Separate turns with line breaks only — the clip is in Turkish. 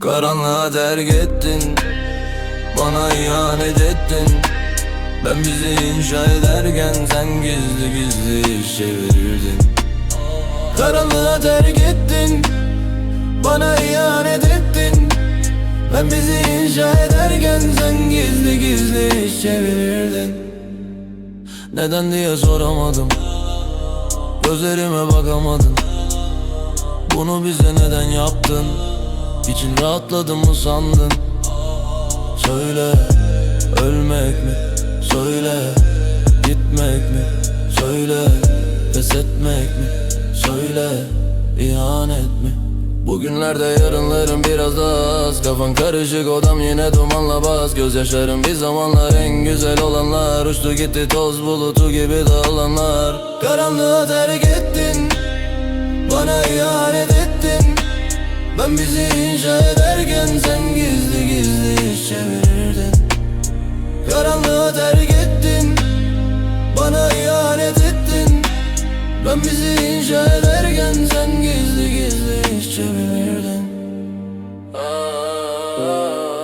Karanlığa terk ettin Bana ihanet ettin Ben bizi inşa ederken Sen gizli gizli çevirirdin Karanlığa terk ettin Bana ihanet ettin. Ben bizi inşa ederken Sen gizli gizli çevirirdin Neden diye soramadım Gözlerime bakamadın. Bunu bize neden yaptın İçin rahatladı mı sandın? Söyle ölmek mi Söyle gitmek mi? Söyle pes etmek mi? Söyle ihanet mi? Bugünlerde yarınlarım biraz daha az. Kafan karışık odam yine dumanla bas. Gözyaşlarım bir zamanlar en güzel olanlar. Uçtu gitti toz bulutu gibi dağılanlar. Karanlığa terk ettin Bana ihanet ettin. Ben bizi inşa ederken sen gizli gizli iş çevirirdin Ben bizi inşa ederken sen gizli gizli iş çevirirdin Aa,